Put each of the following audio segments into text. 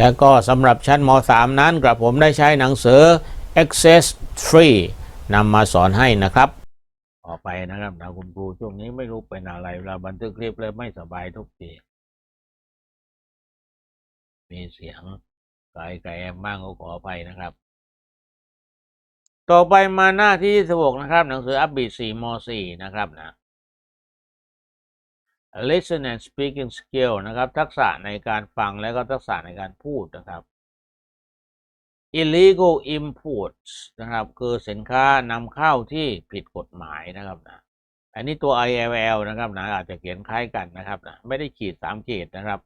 แล้วก็สำหรับชั้นม .3 นั้นกระผมได้ใช้หนังสือ Access 3นำมาสอนให้นะครับต่อไปนะครับนะคุณครูช่วงนี้ไม่รู้เป็นอะไรเราบันทึกคลิปเลยไม่สบายทุกทีมีเสียงไกลไกลแอมบ้างก็ขออภัยนะครับ ต่อไปมาหน้าที่26นะครับ หนังสืออัปบี4ม4นะครับนะ listen and speaking skill นะครับ ทักษะในการฟังและก็ทักษะในการพูดนะครับ illegal imports นะครับ คือสินค้านำเข้าที่ผิดกฎหมายนะครับนะอันนี้ตัว ILL นะครับนะอาจจะเขียนคล้ายกันนะครับนะไม่ได้ขีดสามขีดนะครับ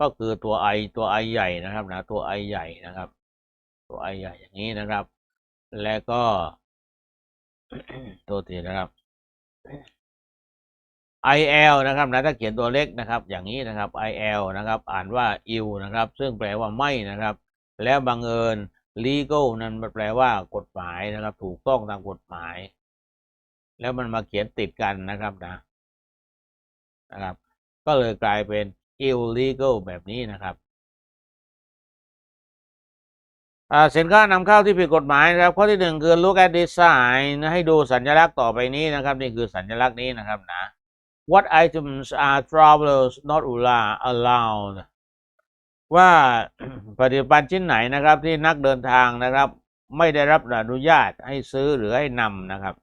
ก็คือตัว I ตัว I ใหญ่นะครับนะตัว I ใหญ่นะครับ ตัว I ใหญ่อย่างนี้นะครับ แล้วก็ตัวทีนะครับ IL นะครับนะถ้าเขียนตัวเล็กนะครับ อย่างนี้นะครับ IL นะครับ อ่านว่า ill นะครับ ซึ่งแปลว่าไม่นะครับ แล้วบังเอิญ legal นั้นมันแปลว่ากฎหมายนะครับ ถูกต้องตามกฎหมาย แล้วมันมาเขียนติดกันนะครับนะนะครับ ก็เลยกลายเป็น illegal แบบนี้นะครับสินค้านำเข้าที่ผิดกฎหมายนะครับ ข้อที่หนึ่งคือ look at design ให้ดูสัญลักษณ์ต่อไปนี้นะครับ นี่คือสัญลักษณ์นี้นะครับนะ what items are travelers not allowed ว่าผลิตภัณฑ์ชิ้นไหนนะครับที่นักเดินทางนะครับ ไม่ได้รับอนุญาตให้ซื้อหรือให้นำนะครับ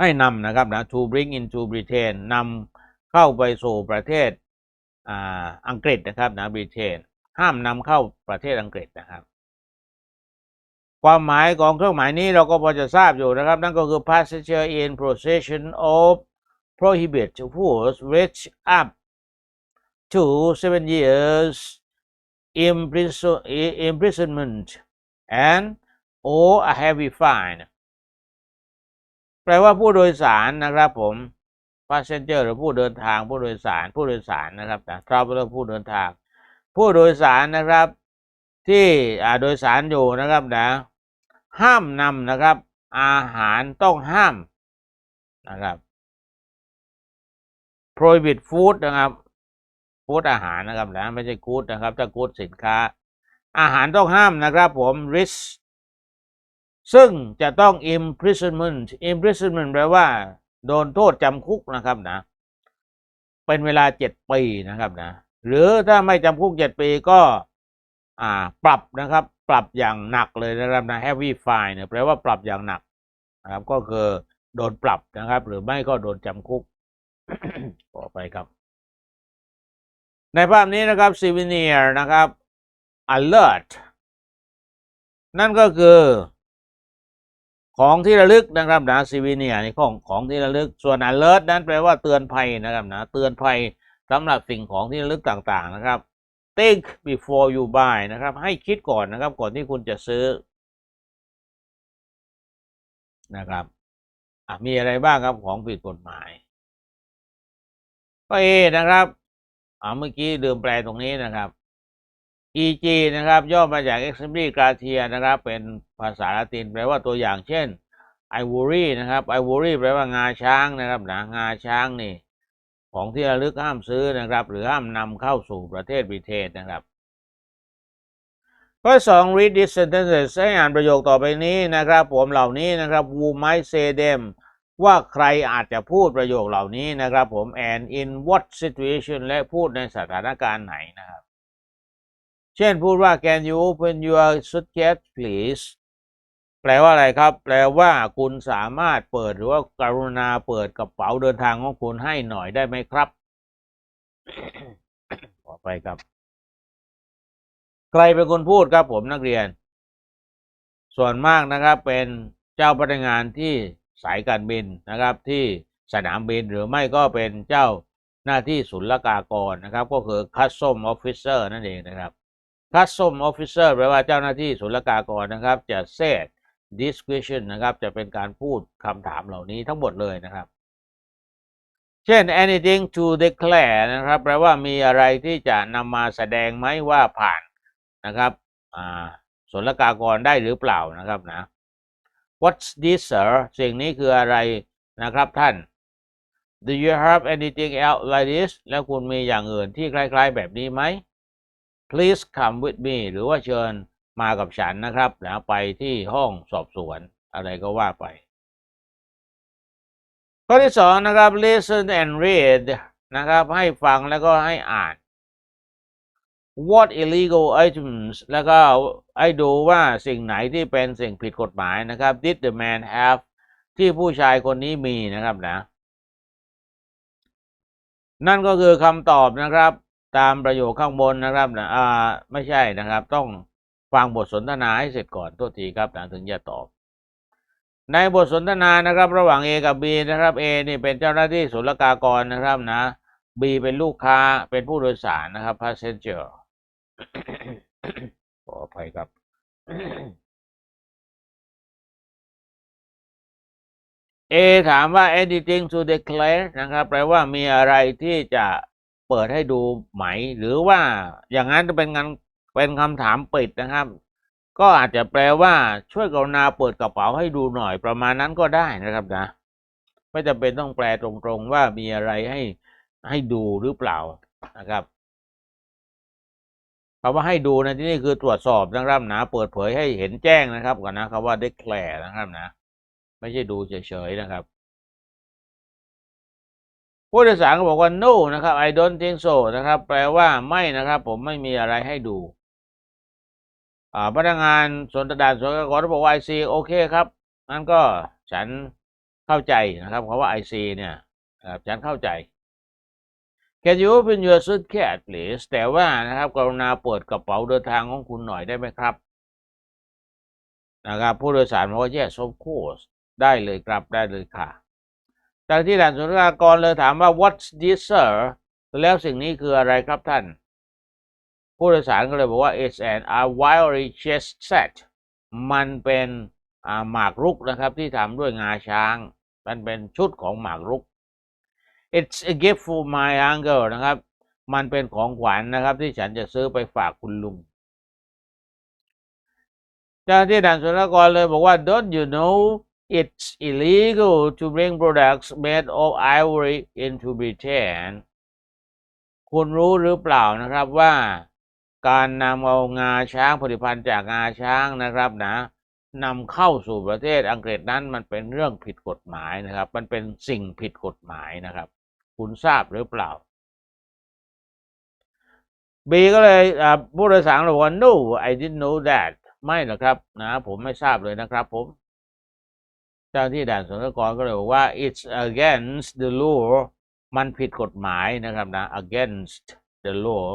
ให้นำนะครับนะ to bring into Britain นำเข้าไปสู่ประเทศอังกฤษนะครับนะบริเตนห้ามนำเข้าประเทศอังกฤษนะครับ ความหมายของเครื่องหมายนี้เราก็พอจะทราบอยู่นะครับ นั่นก็คือ passenger in possession of prohibit foods which up to seven years imprisonment and or a heavy fine แปลว่าผู้โดยสารนะครับผม passenger หรือผู้เดินทางผู้โดยสารผู้โดยสารนะครับนะ traveler ผู้เดินทาง ผู้โดยสารนะครับ ที่อ่าโดยสารอยู่นะครับนะ ห้ามนำนะครับ อาหารต้องห้ามนะครับ prohibit food นะครับ food อาหารนะครับนะไม่ใช่ good นะครับ ถ้า good สินค้า อาหารต้องห้ามนะครับผม risk ซึ่งจะต้อง imprisonment imprisonment แปลว่า โดนโทษจำคุกนะครับนะ เป็นเวลาเจ็ดปีนะครับนะ หรือถ้าไม่จำคุกเจ็ดปีก็อ่าปรับนะครับ ปรับอย่างหนักเลยนะครับนะ heavy fine เนี่ยแปลว่าปรับอย่างหนักนะครับ ก็คือโดนปรับนะครับ หรือไม่ก็โดนจำคุก ต่อไปครับ ในภาพนี้นะครับ souvenir นะครับ alert นั่นก็คือของที่ระลึกนะครับนะซีวีเนียนี่ของของที่ระลึกส่วน alert นั้นแปลว่าเตือนภัยนะครับนะเตือนภัยสำหรับสิ่งของที่ระลึกต่างๆนะครับ think before you buy นะครับ ให้คิดก่อนนะครับ ก่อนที่คุณจะซื้อนะครับมีอะไรบ้างครับของผิดกฎหมาย ก็เอนะครับอ่าเมื่อกี้ลืมแปลตรงนี้นะครับ EG นะครับ ย่อมาจาก Exemplary Gratia นะครับ เป็นภาษาละตินแปลว่าตัวอย่างเช่น Ivory นะครับ Ivory แปลว่างาช้างนะครับนะงาช้างนี่ ของที่ระลึกห้ามซื้อนะครับ หรือห้ามนำเข้าสู่ประเทศบริเทศนะครับข้อสอง read these sentences ให้อ่านประโยคต่อไปนี้นะครับ ผมเหล่านี้นะครับ who might say them ว่าใครอาจจะพูดประโยคเหล่านี้นะครับผม and in what situation และพูดในสถานการณ์ไหนนะครับ เช่นพูดว่า can you open your suitcase please แปลว่าอะไรครับ แปลว่าคุณสามารถเปิดหรือว่าการุณาเปิดกระเป๋าเดินทางของคุณให้หน่อยได้ไหมครับต่อไปครับ ใครเป็นคนพูดครับผมนักเรียน ส่วนมากนะครับเป็นเจ้าพนักงานที่ สายการบินนะครับที่สนามบินหรือไม่ก็เป็นเจ้าหน้าที่ศุลกากรนะครับ ก็คือ custom officer นั่นเองนะครับ custom officer แปลว่าเจ้าหน้าที่ศุลกากรนะครับ จะ set this question นะครับ จะเป็นการพูดคำถามเหล่านี้ทั้งหมดเลยนะครับ เช่น anything to declare นะครับ แปลว่ามีอะไรที่จะนำมาแสดงไหมว่าผ่านนะครับศุลกากรได้หรือเปล่านะครับนะ what's this sir สิ่งนี้คืออะไรนะครับท่าน do you have anything else like this แล้วคุณมีอย่างอื่นที่คล้าย ๆ แบบนี้ไหม please come with me หรือว่าเชิญมากับฉันนะครับนะไปที่ห้องสอบสวนอะไรก็ว่าไป ข้อที่สองนะครับ listen and read นะครับ ให้ฟังแล้วก็ให้อ่าน what illegal items แล้วก็ให้ดูว่าสิ่งไหนที่เป็นสิ่งผิดกฎหมายนะครับ did the man have ที่ผู้ชายคนนี้มีนะครับนะ นั่นก็คือคำตอบนะครับ ตามประโยคข้างบนนะครับนะอ่าไม่ใช่นะครับ ต้องฟังบทสนทนาให้เสร็จก่อนตัวทีครับนะถึงจะตอบ ในบทสนทนานะครับ ระหว่าง A กับ B นะครับ A นี่เป็นเจ้าหน้าที่ศุลกากรนะครับนะ B เป็นลูกค้าเป็นผู้โดยสารนะครับ passenger ขออภัยครับ A ถามว่า anything to declare นะครับ แปลว่ามีอะไรที่จะเปิดให้ดูไหม หรือว่าอย่างนั้นจะเป็นงานเป็นคำถามปิดนะครับ ก็อาจจะแปลว่าช่วยกรุณาเปิดกระเป๋าให้ดูหน่อยประมาณนั้นก็ได้นะครับนะไม่จำเป็นต้องแปลตรงๆว่ามีอะไรให้ให้ดูหรือเปล่านะครับ คำว่าให้ดูในที่นี้คือตรวจสอบนะครับนะเปิดเผยให้เห็นแจ้งนะครับก่อนนะคำว่า declare นะครับนะ ไม่ใช่ดูเฉยๆนะครับผู้โดยสารก็บอกว่า no นะครับ I don't think so นะครับ แปลว่าไม่นะครับ ผมไม่มีอะไรให้ดู อ่าพนักงานสนทนาสนกรบอกว่า I see โอเคครับงั้นก็ฉันเข้าใจนะครับคำว่า I see เนี่ยฉันเข้าใจ Can you open your suitcase please แต่ว่านะครับกรุณาเปิดกระเป๋าเดินทางของคุณหน่อยได้ไหมครับ นะครับ ผู้โดยสารบอกว่า yes of course ได้เลยครับได้เลยค่ะจากที่ด่านสุลกากรเลยถามว่า what's this sir แล้วสิ่งนี้คืออะไรครับท่าน ผู้โดยสารก็เลยบอกว่า it's an a wiry chest set มันเป็นหมากรุกนะครับที่ทำด้วยงาช้าง มันเป็นชุดของหมากรุก it's a gift for my uncle นะครับ มันเป็นของขวัญนะครับ ที่ฉันจะซื้อไปฝากคุณลุงจ้านที่ด่านศุลกากรเลยบอกว่า don't you know it's illegal to bring products made of ivory into Britain คุณรู้หรือเปล่านะครับว่า การนำเอางาช้างผลิตภัณฑ์จากงาช้างนะครับนะนำเข้าสู่ประเทศอังกฤษนั้นมันเป็นเรื่องผิดกฎหมายนะครับ มันเป็นสิ่งผิดกฎหมายนะครับ คุณทราบหรือเปล่าบีก็เลยผู้โดยสารบอกว่า no I didn't know that ไม่หรอกครับนะผมไม่ทราบเลยนะครับผม เจ้าที่ด่านศุลกากรก็เลยบอกว่า it's against the law มันผิดกฎหมายนะครับนะ against the law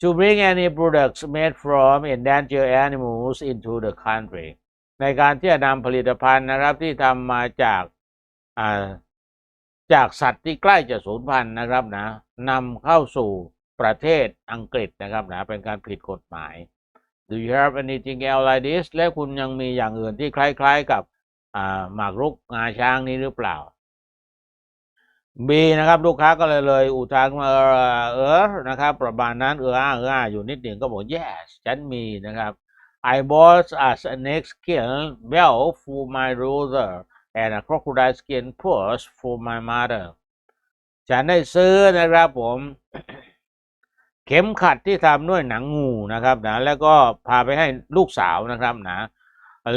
to bring any products made from endangered animals into the country ในการที่จะนำผลิตภัณฑ์นะครับที่ทำมาจากอ่า จากสัตว์ที่ใกล้จะสูญพันธุ์นะครับนะนำเข้าสู่ประเทศอังกฤษนะครับนะเป็นการผิดกฎหมาย Do you have anything else like this และคุณยังมีอย่างอื่นที่คล้าย ๆกับหมากรุกงาช้างนี้หรือเปล่า B นะครับลูกค้าก็เลยเลยอุทานมาเออนะครับประมาณนั้นเอออาเอออาอยู่นิดหนึ่งก็บอก yes ฉันมีนะครับ I bought a snake skin belt for my brother and a crocodile skin purse for my mother ฉันได้ซื้อนะครับผม เข็มขัดที่ทำด้วยหนังงูนะครับนะแล้วก็พาไปให้ลูกสาวนะครับนะ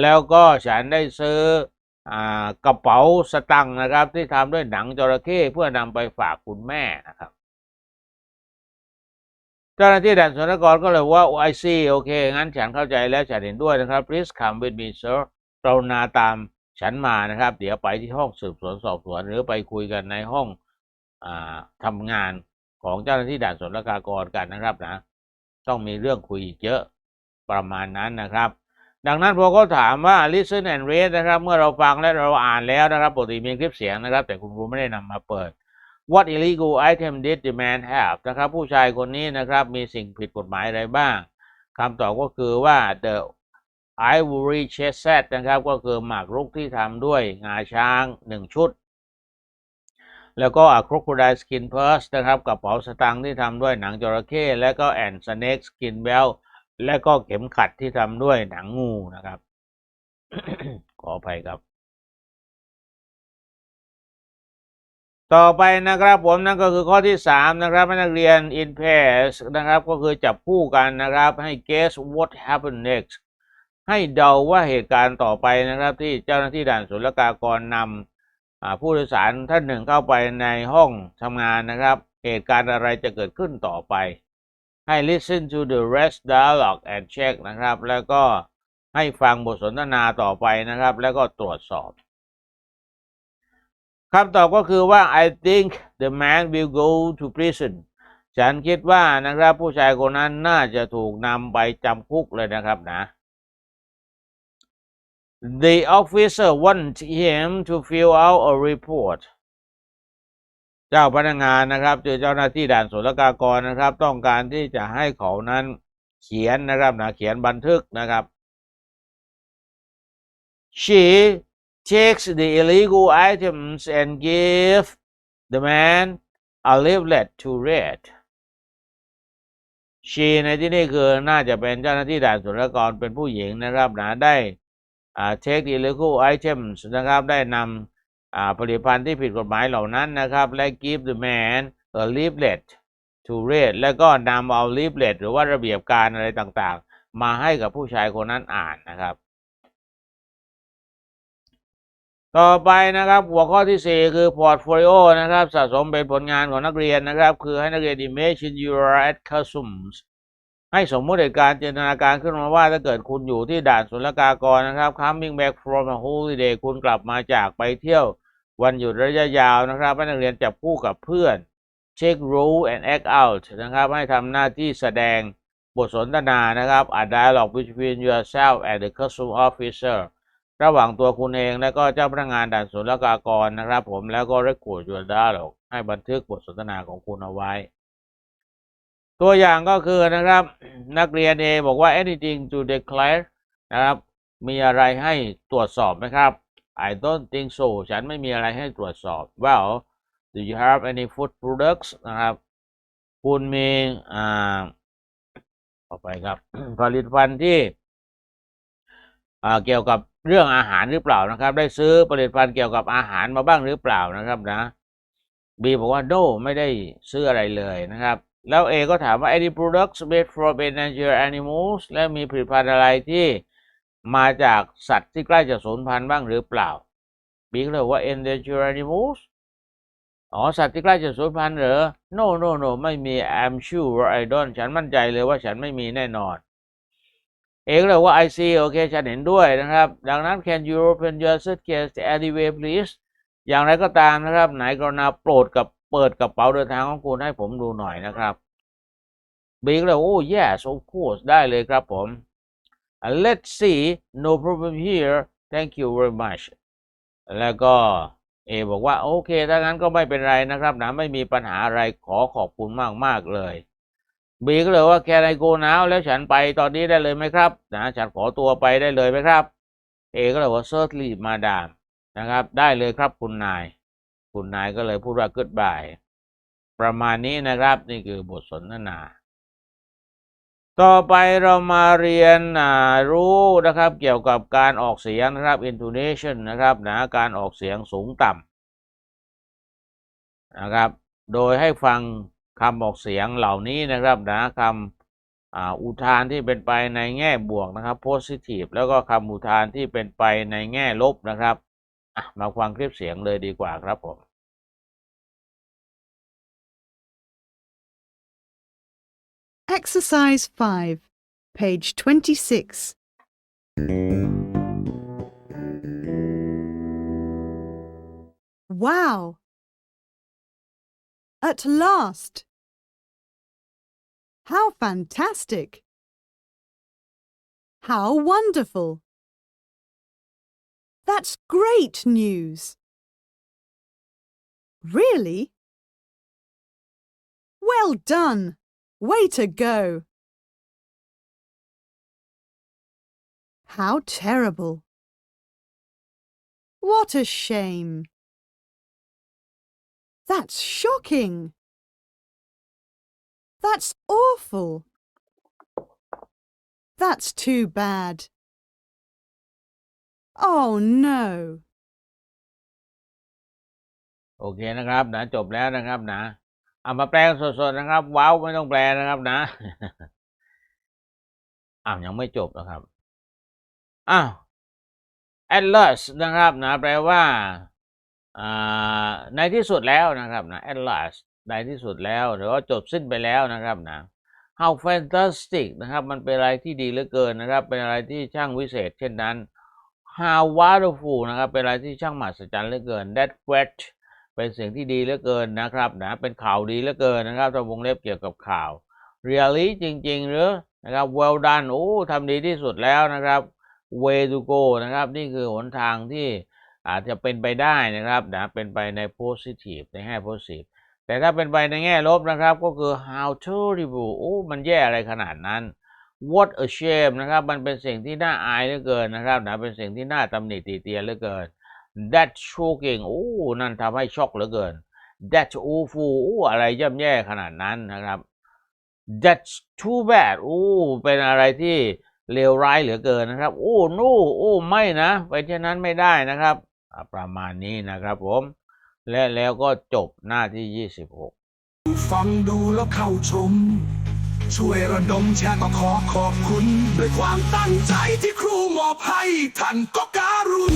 แล้วก็ฉันได้ซื้ออกระเป๋าสตังค์นะครับ ที่ทำด้วยหนังจระเข้เพื่อนำไปฝากคุณแม่นะครับเจ้าหน้าที่ด่านสุลกากรก็เลยว่า oh, I see โอเค งั้นฉันเข้าใจแล้วฉันเห็นด้วยนะครับ please come with me sir กรุณาตาม ฉันมานะครับ เดี๋ยวไปที่ห้องสืบสวนสอบสวน หรือไปคุยกันในห้องอ่าทำงานของเจ้าหน้าที่ด่านสุลกากรกันนะครับนะ ต้องมีเรื่องคุยอีกเยอะประมาณนั้นนะครับ ดังนั้นพอเขาถามว่า listen and read นะครับ เมื่อเราฟังและเราอ่านแล้วนะครับปกติมีคลิปเสียงนะครับ แต่คุณครูไม่ได้นำมาเปิด what illegal item did the man have นะครับ ผู้ชายคนนี้นะครับ มีสิ่งผิดกฎหมายอะไรบ้างคำตอบก็คือว่า the ivory Chesset นะครับ ก็คือหมากรุกที่ทำด้วยงาช้างหนึ่งชุด แล้วก็ crocodile skin purse นะครับกระเป๋าสตางค์ที่ทำด้วยหนังจระเข้ และก็ and snake skin belt และก็เข็มขัดที่ทำด้วยหนังงูนะครับ ขออภัยครับ ต่อไปนะครับผมนั่นก็คือข้อที่สามนะครับนักเรียน in pairs นะครับ ก็คือจับคู่กันนะครับให้ guess what happened next ให้เดาว่าเหตุการณ์ต่อไปนะครับ ที่เจ้าหน้าที่ด่านศุลกากรนำผู้โดยสารท่านหนึ่งเข้าไปในห้องทำงานนะครับ เหตุการณ์อะไรจะเกิดขึ้นต่อไป ให้ listen to the rest dialogue and check นะครับ แล้วก็ให้ฟังบทสนทนาต่อไปนะครับ แล้วก็ตรวจสอบคำตอบก็คือว่า I think the man will go to prison ฉันคิดว่านะครับผู้ชายคนนั้นน่าจะถูกนำไปจำคุกเลยนะครับนะ The officer wants him to fill out a report เจ้าพนักงานนะครับคือเจ้าหน้าที่ด่านศุลกากรนะครับ ต้องการที่จะให้เขานั้นเขียนนะครับนะเขียนบันทึกนะครับ She takes the illegal items and give the man a leaflet to read she ในที่นี้คือน่าจะเป็นเจ้าหน้าที่ด่านศุลกากรเป็นผู้หญิงนะครับนะได้ อ่า take the illegal items นะครับได้นำอ่าผลิตภัณฑ์ที่ผิดกฎหมายเหล่านั้นนะครับ และ give the man a leaflet to read แล้วก็นำเอา leaflet หรือว่าระเบียบการอะไรต่างๆ มาให้กับผู้ชายคนนั้นอ่านนะครับ ต่อไปนะครับหัวข้อที่ 4 คือ portfolio นะครับ สะสมเป็นผลงานของนักเรียนนะครับ คือให้นักเรียน imagine you are at customs ให้สมมุติเหตุการณ์จินตนาการขึ้นมาว่าถ้าเกิดคุณอยู่ที่ด่านศุลกากรนะครับ coming back from a holiday คุณกลับมาจากไปเที่ยววันหยุดระยะยาวนะครับให้นักเรียนจับคู่กับเพื่อน check rule and act out นะครับ ให้ทำหน้าที่แสดงบทสนทนานะครับ a dialogue between yourself and the custom officer ระหว่างตัวคุณเองและก็เจ้าพนักงานด่านศุลกากรนะครับ ผมแล้วก็ record your dialogue ให้บันทึกบทสนทนาของคุณเอาไว้ ตัวอย่างก็คือนะครับ นักเรียนเอบอกว่า anything to declare นะครับมีอะไรให้ตรวจสอบไหมครับ I don't think so ฉันไม่มีอะไรให้ตรวจสอบ well do you have any food products นะครับ คุณมีอ่าต่อไปครับผลิตภัณฑ์ที่อ่าเกี่ยวกับเรื่องอาหารหรือเปล่านะครับ ได้ซื้อผลิตภัณฑ์เกี่ยวกับอาหารมาบ้างหรือเปล่านะครับนะบีบอกว่า no ไม่ได้ซื้ออะไรเลยนะครับ แล้วเอก็ถามว่า any products made from endangered animals และมีผลิตภัณฑ์อะไรที่มาจากสัตว์ที่ใกล้จะสูญพันธุ์บ้างหรือเปล่าบีก็เลยว่า endangered animals อ๋อ สัตว์ที่ใกล้จะสูญพันธุ์เหรอ no no no ไม่มี I'm sure I don't ฉันมั่นใจเลยว่าฉันไม่มีแน่นอน เอกเลยว่า I see โอเค ฉันเห็นด้วยนะครับ ดังนั้น can you open your suitcase anyway please อย่างไรก็ตามนะครับ ไหนกรณาโปรดกับ เปิดกระเป๋าเดินทางของคุณให้ผมดูหน่อยนะครับบีก็เลยโอ้ yes of course ได้เลยครับผม let's see no problem here thank you very much แล้วก็เอบอกว่าโอเคถ้างั้นก็ไม่เป็นไรนะครับนะไม่มีปัญหาอะไรขอขอบคุณมากมากเลยบีก็เลยว่าแค่ไ go now แล้วฉันไปตอนนี้ได้เลยไหมครับนะฉันขอตัวไปได้เลยไหมครับ เอก็เลยว่า certainly madam นะครับ ได้เลยครับคุณนาย คุณนายก็เลยพูดว่า goodbye ประมาณนี้นะครับนี่คือบทสนทนา ต่อไปเรามาเรียนรู้นะครับ เกี่ยวกับการออกเสียงนะครับ intonation นะครับนะการออกเสียงสูงต่ำนะครับ โดยให้ฟังคำออกเสียงเหล่านี้นะครับนะคำอุทานที่เป็นไปในแง่บวกนะครับ positive แล้วก็คำอุทานที่เป็นไปในแง่ลบนะครับมาฟังคลิปเสียงเลยดีกว่าครับผม Exercise 5, page 26. Wow! At last! How fantastic! How wonderful! That's great news! Really? Well done! Way to go! How terrible! What a shame! That's shocking! That's awful! That's too bad! Oh no! โอเคนะครับนะจบแล้วนะครับนะ เอามาแปลสดๆนะครับ ว้าวไม่ต้องแปลนะครับนะอ้าวยังไม่จบนะครับอ้าว atlas นะครับนะแปลว่าในที่สุดแล้วนะครับนะ atlas ในที่สุดแล้ว หรือว่าจบสิ้นไปแล้วนะครับนะ how fantastic นะครับ มันเป็นอะไรที่ดีเหลือเกินนะครับ เป็นอะไรที่ช่างวิเศษ เช่นนั้น how wonderful นะครับ เป็นอะไรที่ช่างมหัศจรรย์เหลือเกิน that great เป็นสิ่งที่ดีเหลือเกินนะครับนะเป็นข่าวดีเหลือเกินนะครับถ้าวงเล็บเกี่ยวกับข่าว really จริง ๆ หรือนะครับ well done โอ้ทำดีที่สุดแล้วนะครับ way to go นะครับ นี่คือหนทางที่อาจจะเป็นไปได้นะครับนะเป็นไปใน positive ในแง่ positive แต่ถ้าเป็นไปในแง่ลบนะครับ ก็คือ how terrible โอ้มันแย่อะไรขนาดนั้น what a shame นะครับ มันเป็นสิ่งที่น่าอายเหลือเกินนะครับนะเป็นสิ่งที่น่าตำหนิตีเตียนเหลือเกิน that shocking โอ้ นั่นทำให้ช็อกเหลือเกิน that awful โอ้อะไรย่ำแย่ขนาดนั้นนะครับ that's too bad โอ้ เป็นอะไรที่เลวร้ายเหลือเกินนะครับ โอ้ no โอ้ ไม่นะเป็นเช่นนั้นไม่ได้นะครับ ประมาณนี้นะครับผม และแล้วก็จบหน้าที่ 26 ฟังดูแล้วเข้าชม ช่วยระดมแชร์ก็ขอขอบคุณ ด้วยความตั้งใจที่ครูมอบให้ท่านก็การุณ